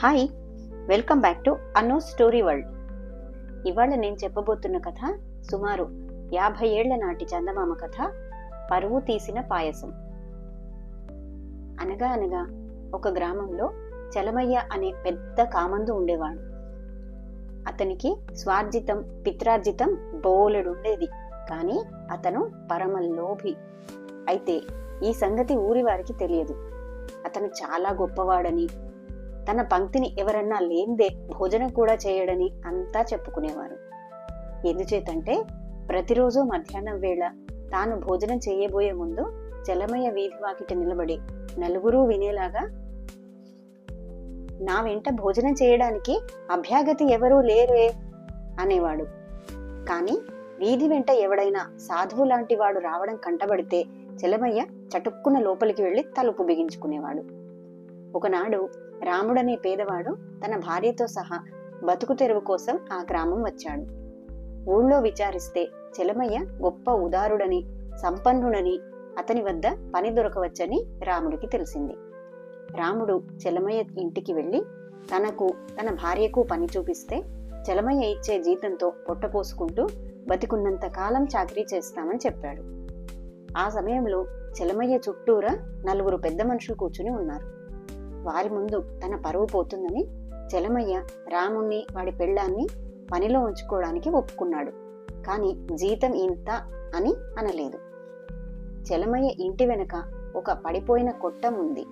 Hi welcome back to అన్నో story world. ఇవాళ నేను చెప్పబోతున్న కథ సుమారు యాభై ఏళ్ళ నాటి చందమామ కథ పరువు తీసిన పాయసం. అనగా అనగా ఒక గ్రామంలో చలమయ్య అనే పెద్ద కామందు ఉండేవాడు. అతనికి స్వార్జితం పిత్రార్జితం బోలెడుండేది కానీ అతను పరమ లోభి అయితే ఈ సంగతి ఊరి వారికి తెలియదు. అతను చాలా గొప్పవాడని తన పంక్తిని ఎవరన్నా లేందే భోజనం కూడా చేయడని అంతా చెప్పుకునేవారు. ఎందుచేతంటే ప్రతిరోజు మధ్యాహ్నం వేళ తాను భోజనం చేయబోయే ముందు జలమయ్య వీధి వాకిట నిలబడి నలుగురూ వినేలాగా నా వెంట భోజనం చేయడానికి అభ్యాగతి ఎవరూ లేరే అనేవాడు. కానీ వీధి వెంట ఎవడైనా సాధువు లాంటి వాడు రావడం కంటబడితే చెలమయ్య చటుక్కున లోపలికి వెళ్ళి తలుపు బిగించుకునేవాడు. ఒకనాడు రాముడనే పేదవాడు తన భార్యతో సహా బతుకు తెరువు కోసం ఆ గ్రామం వచ్చాడు. ఊళ్ళో విచారిస్తే చెలమయ్య గొప్ప ఉదారుడని సంపన్నుడని అతని వద్ద పని దొరకవచ్చని రాముడికి తెలిసింది. రాముడు చెలమయ్య ఇంటికి వెళ్ళి తనకు తన భార్యకు పని చూపిస్తే చెలమయ్య ఇచ్చే జీతంతో పొట్టపోసుకుంటూ బతికున్నంత కాలం చాకరీ చేస్తామని చెప్పాడు. ఆ సమయంలో చెలమయ్య చుట్టూరా నలుగురు పెద్ద మనుషులు కూర్చుని ఉన్నారు. వారి ముందు తన పరువు పోతుందని చలమయ్య రాముణ్ణి వాడి పెళ్ళాన్ని పనిలో ఉంచుకోవడానికి ఒప్పుకున్నాడు. కానీ జీతం ఇంత అని అనలేదు. చలమయ్య ఇంటి వెనక ఒక పడిపోయిన కొట్టం ఉంది.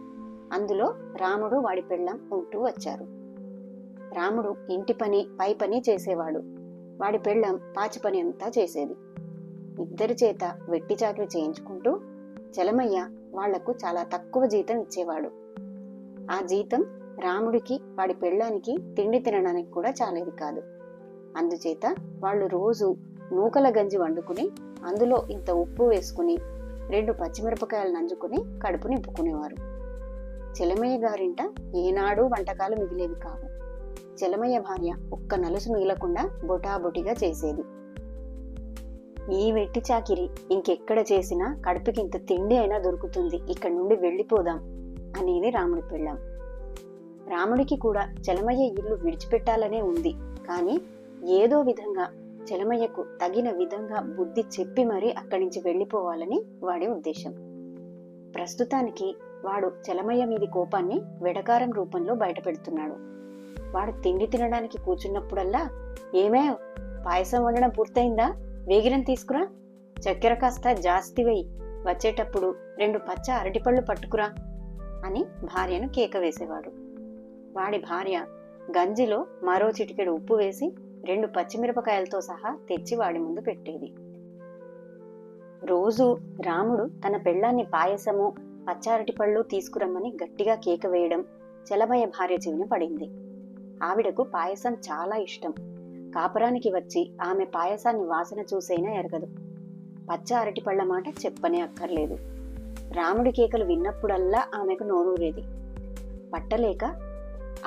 అందులో రాముడు వాడి పెళ్ళం ఉంటూ వచ్చారు. రాముడు ఇంటి పని పై పని చేసేవాడు. వాడి పెళ్ళం పాచి పని అంతా చేసేది. ఇద్దరి చేత వెట్టి చాకరీ చేయించుకుంటూ చలమయ్య వాళ్ళకు చాలా తక్కువ జీతం ఇచ్చేవాడు. ఆ జీతం రాముడికి వాడి పెళ్ళానికి తిండి తినడానికి కూడా చాలేది కాదు. అందుచేత వాళ్ళు రోజు నూకల గంజి వండుకుని అందులో ఇంత ఉప్పు వేసుకుని రెండు పచ్చిమిరపకాయలు నంజుకుని కడుపు నింపుకునేవారు చెలమయ్య గారింట ఏనాడు వంటకాలు మిగిలేవి కావు. చెలమయ్య భార్య ఒక్క నలుసు మిగలకుండా బొటాబొటిగా చేసేది. ఈ వెట్టి చాకిరి ఇంకెక్కడ చేసినా కడుపుకి ఇంత తిండి అయినా దొరుకుతుంది. ఇక్కడ నుండి వెళ్ళిపోదాం. అనేది రాముడి పెళ్ళాం రాముడికి కూడా చలమయ్య ఇల్లు విడిచిపెట్టాలనే ఉంది. కానీ ఏదో విధంగా చలమయ్యకు తగిన విధంగా బుద్ధి చెప్పి మరీ అక్కడి నుంచి వెళ్ళిపోవాలని వాడి ఉద్దేశం. ప్రస్తుతానికి వాడు చలమయ్య మీది కోపాన్ని వెడకారం రూపంలో బయటపెడుతున్నాడు. వాడు తిండి తినడానికి కూర్చున్నప్పుడల్లా ఏమే పాయసం వండడం పూర్తయిందా? వేగిరం తీసుకురా. చక్కెర కాస్త జాస్తి వెయ్యి వచ్చేటప్పుడు రెండు పచ్చ అరటిపళ్ళు పట్టుకురా. అని భార్యను కేక వేసేవాడు. వాడి భార్య గంజిలో మరో చిటికెడు ఉప్పు వేసి రెండు పచ్చిమిరపకాయలతో సహా తెచ్చి వాడి ముందు పెట్టేది. రోజు రాముడు తన పెళ్ళాన్ని పాయసము పచ్చారటి పళ్ళు తీసుకురమ్మని గట్టిగా కేక వేయడం చలమయ్య భార్య చెవిన పడింది. ఆవిడకు పాయసం చాలా ఇష్టం. కాపురానికి వచ్చి ఆమె పాయసాన్ని వాసన చూసైనా ఎరగదు. పచ్చ అరటి పళ్ళ మాట చెప్పనే అక్కర్లేదు. రాముడి కేకలు విన్నప్పుడల్లా ఆమెకు నోరూరేది పట్టలేక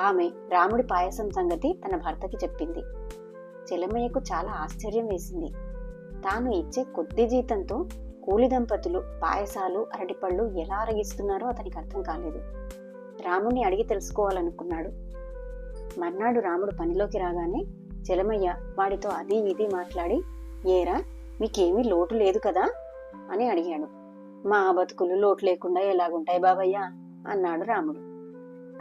ఆమె రాముడి పాయసం సంగతి తన భర్తకి చెప్పింది. చెలమయ్యకు చాలా ఆశ్చర్యం వేసింది. తాను ఇచ్చే కొద్ది జీతంతో కూలి దంపతులు పాయసాలు అరటిపళ్ళు ఎలా అరగిస్తున్నారో అతనికి అర్థం కాలేదు. రాముణ్ణి అడిగి తెలుసుకోవాలనుకున్నాడు. మర్నాడు రాముడు పనిలోకి రాగానే చెలమయ్య వాడితో అది ఇది మాట్లాడి ఏరా మీకేమీ లోటు లేదు కదా? అని అడిగాడు. మా బతుకులు లోటు లేకుండా ఎలాగుంటాయి బాబయ్య? అన్నాడు రాముడు.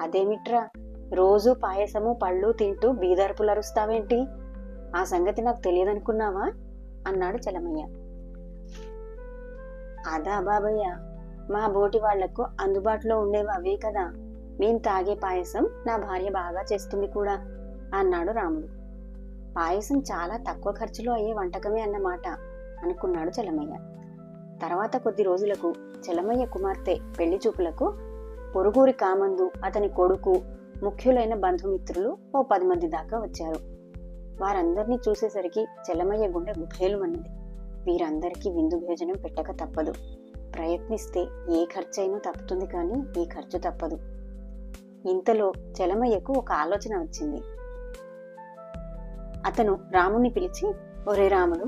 అదేమిట్రా? రోజు పాయసము పళ్ళు తింటూ బీదర్పులు అరుస్తావేంటి? ఆ సంగతి నాకు తెలియదనుకున్నావా? అన్నాడు చలమయ్య. అదా బాబయ్య మా బోటి వాళ్ళకు అందుబాటులో ఉండేవి అవే కదా. మేం తాగే పాయసం నా భార్య బాగా చేస్తుంది కూడా అన్నాడు రాముడు. పాయసం చాలా తక్కువ ఖర్చులో అయ్యే వంటకమే అన్నమాట అనుకున్నాడు చలమయ్య. తర్వాత కొద్ది రోజులకు చలమయ్య కుమార్తె పెళ్ళి చూపులకు పొరుగురి కామందు అతని కొడుకు ముఖ్యులైన బంధుమిత్రులు ఓ పది మంది దాకా వచ్చారు. వారందరినీ చూసేసరికి చెలమయ్య గుండె గుభేలుమన్నది వీరందరికీ విందు భోజనం పెట్టక తప్పదు. ప్రయత్నిస్తే ఏ ఖర్చైనా తప్పుతుంది కానీ ఈ ఖర్చు తప్పదు. ఇంతలో చలమయ్యకు ఒక ఆలోచన వచ్చింది. అతను రాముని పిలిచి ఒరే రాముడు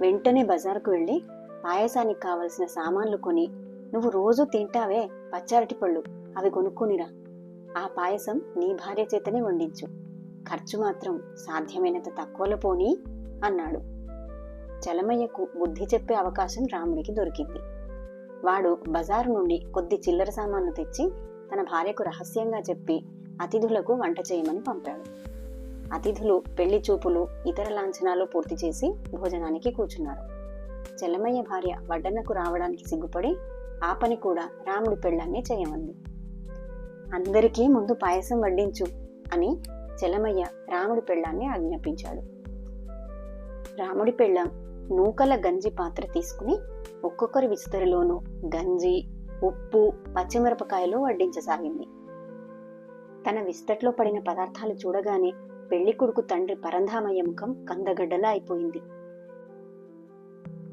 వెంటనే బజారుకు వెళ్ళి పాయసానికి కావలసిన సామాన్లు కొని నువ్వు రోజూ తింటావే పచ్చారటి పళ్ళు. అవి కొనుక్కునిరా. ఆ పాయసం నీ భార్య చేతనే వండించు. ఖర్చు మాత్రం సాధ్యమైనంత తక్కువలో పోనీ అన్నాడు. చలమయ్యకు బుద్ధి చెప్పే అవకాశం రాముడికి దొరికింది. వాడు బజారు నుండి కొద్ది చిల్లర సామాన్లు తెచ్చి తన భార్యకు రహస్యంగా చెప్పి అతిథులకు వంట చేయమని పంపాడు. అతిథులు పెళ్ళి చూపులు ఇతర లాంఛనాలు పూర్తి చేసి భోజనానికి కూర్చున్నారు చెల్లమయ్య భార్య వడ్డనకు రావడానికి సిగ్గుపడి ఆ పని కూడా రాముడి పెళ్ళాన్ని చేయమంది. అందరికీ ముందు పాయసం వడ్డించు అని చెలమయ్య రాముడి పెళ్ళాన్ని ఆజ్ఞాపించాడు. రాముడి పెళ్ళం నూకల గంజి పాత్ర తీసుకుని ఒక్కొక్కరి విస్తరిలోనూ గంజి ఉప్పు పచ్చిమిరపకాయలు వడ్డించసాగింది. తన విస్తట్లో పడిన పదార్థాలు చూడగానే పెళ్ళి కొడుకు తండ్రి పరంధామయ్య ముఖం కందగడ్డలా అయిపోయింది.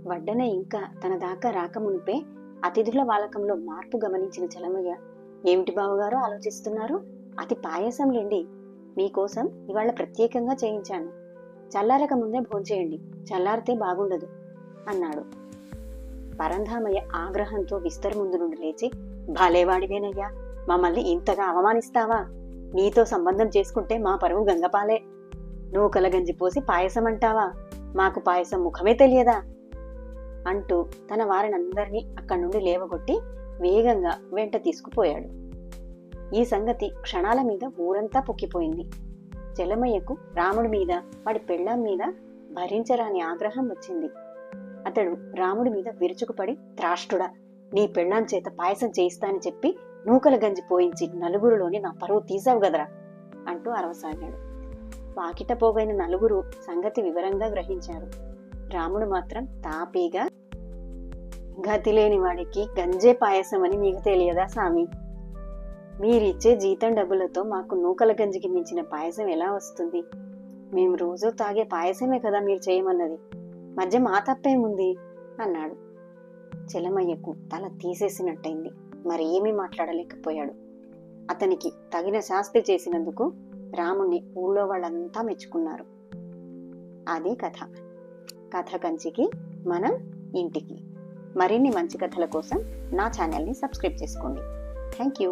వడ్డన ఇంకా తన దాకా రాకమునిపే అతిథుల వాలకంలో మార్పు గమనించిన చలమయ్య ఏమిటి బావగారు ఆలోచిస్తున్నారు? అతి పాయసంలేండి మీకోసం ఇవాళ ప్రత్యేకంగా చేయించాను. చల్లారక ముందే భోంచేయండి. చల్లారితే బాగుండదు అన్నాడు. పరంధామయ్య ఆగ్రహంతో విస్తర్ ముందు నుండి లేచి భలేవాడివేనయ్యా మమ్మల్ని ఇంతగా అవమానిస్తావా? నీతో సంబంధం చేసుకుంటే మా పరువు గంగపాలే. నూకల గంజి పోసి పాయసం అంటావా మాకు పాయసం ముఖమే తెలియదా? అంటూ తన వారినందరినీ అక్కడి నుండి లేవగొట్టి వేగంగా వెంట తీసుకుపోయాడు. ఈ సంగతి క్షణాల మీద ఊరంతా పొక్కిపోయింది. జలమయ్యకు రాముడి మీద వాడి పెళ్ళాం మీద భరించరాని ఆగ్రహం వచ్చింది. అతడు రాముడి మీద విరుచుకుపడి త్రాష్టుడా నీ పెళ్ళాం చేత పాయసం చేయిస్తానని చెప్పి నూకల గంజి పోయించి నలుగురులోని నా పరువు తీసావు గదరా అంటూ అరవసాగాడు. వాకిట పోగైన నలుగురు సంగతి వివరంగా గ్రహించారు. రాముడు మాత్రం తాపీగా గతి లేని వాడికి గంజే పాయసం అని మీకు తెలియదా స్వామి? మీరిచ్చే జీతం డబ్బులతో మాకు నూకల గంజికి మించిన పాయసం ఎలా వస్తుంది? మేము రోజు తాగే పాయసమే కదా మీరు చేయమన్నది. మధ్య మా తప్పేముంది? అన్నాడు. చెలమయ్యకు తల తీసేసినట్టయింది. మరి ఏమీ మాట్లాడలేకపోయాడు. అతనికి తగిన శాస్తి చేసినందుకు రాముణ్ణి ఊళ్ళో వాళ్ళంతా మెచ్చుకున్నారు. అది కథ. కథ కంచికి మనం ఇంటికి. మరిన్ని మంచి కథల కోసం నా ఛానల్ని సబ్స్క్రైబ్ చేసుకోండి. Thank you.